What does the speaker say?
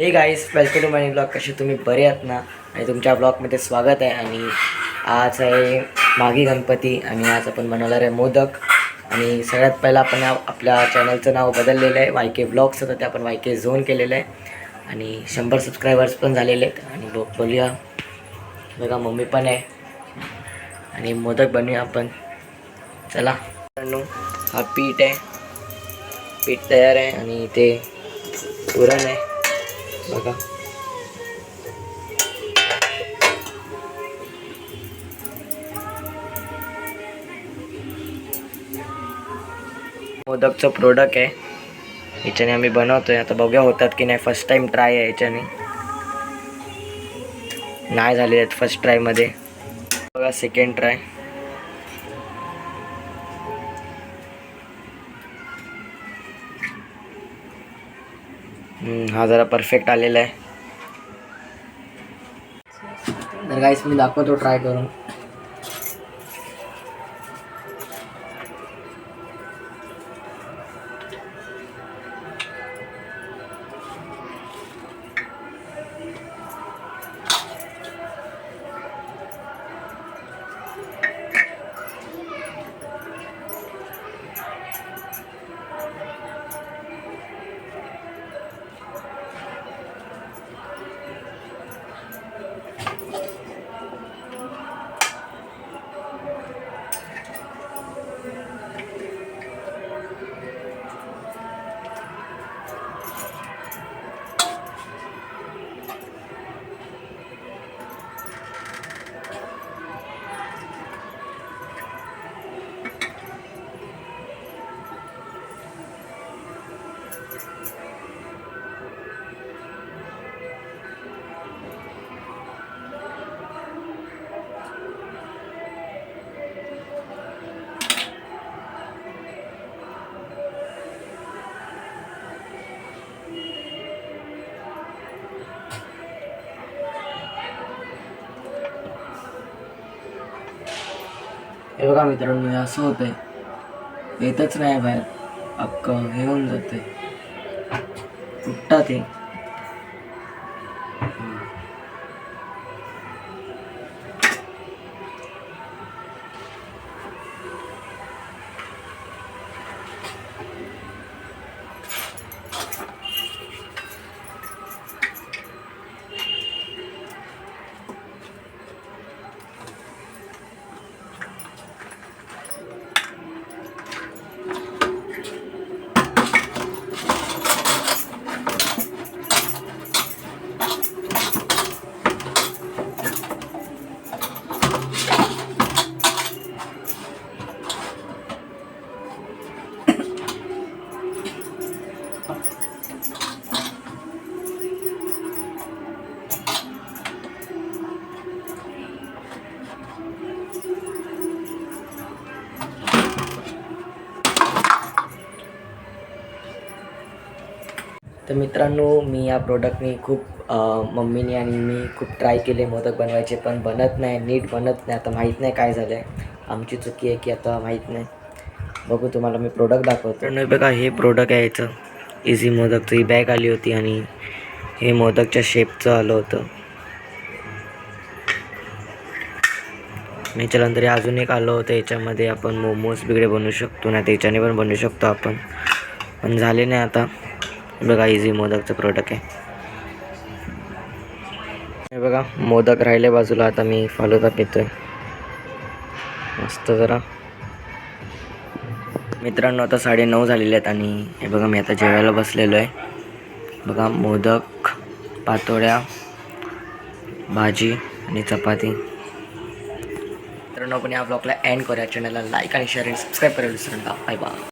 Hey guys welcome to my blog कसे तुम्ही बरे आहात ना? आणि तुमच्या ब्लॉगमध्ये स्वागत आहे. आणि आज आहे मागी गणपती आणि आज आपण बनवणार आहे मोदक. आणि सगळ्यात पहिला आपण आपल्या चॅनलचं नाव बदललेलं आहे. वाय के ब्लॉग्स होतं ते आपण वाय के झोन केलेलं आहे. आणि शंभर सबस्क्रायबर्स पण झालेले आहेत. आणि ब- बोलूया. बघा मम्मी पण आहे. आणि मोदक बनवूया आपण. चला. हा पीठ आहे. पीठ तयार आहे. आणि ते पुरण आहे. बघा. मोदकचं प्रोडक्ट आहे. याच्याने आम्ही बनवतोय. आता बघूया होतात की नाही. फर्स्ट टाइम ट्राय आहे याच्याने. नाही झाले आहेत फर्स्ट ट्रायमध्ये बघा सेकंड ट्राय हा जरा परफेक्ट आलेला आहे. तर गाईस मी दाखवतो ट्राय करून. हे बघा मित्रांनो हे असं होतंय. येतच नाही बाहेर. अख्खं हे होऊन जाते फुटतात ते तर मित्रांनो मी या प्रोडक्टनी खूप मम्मीनी मम्मीने आणि मी खूप ट्राय केले मोदक बनवायचे पण बनत नाही नीट बनत नाही. आता माहीत नाही काय झालं आहे आमची चुकी आहे की आता माहीत नाही. बघू तुम्हाला मी प्रोडक्ट दाखवतो. बघा हे प्रोडक्ट आहे याचं. इझी मोदकचं ही बॅग आली होती आणि हे मोदकच्या शेपचं आलं होतं. आणि याच्यानंतर अजून एक आलं होतं. याच्यामध्ये आपण मोमोज बिगडे बनवू शकतो. ना त्याच्याने पण बनवू शकतो आपण. पण झाले नाही आता. बघा इझी मोदकचं प्रोडक्ट आहे. हे बघा मोदक राहिले बाजूला आता मी फालुदा पितोय मस्त जरा. मित्रांनो आता साडेनऊ झालेले आहेत आणि हे बघा मी आता जेवायला बसलेलो आहे. बघा मोदक पातोळ्या भाजी आणि चपाती. मित्रांनो आपण या ब्लॉगला एंड करूया. चॅनलला लाईक आणि शेअर आणि सबस्क्राईब करायला विसरू नका. Bye bye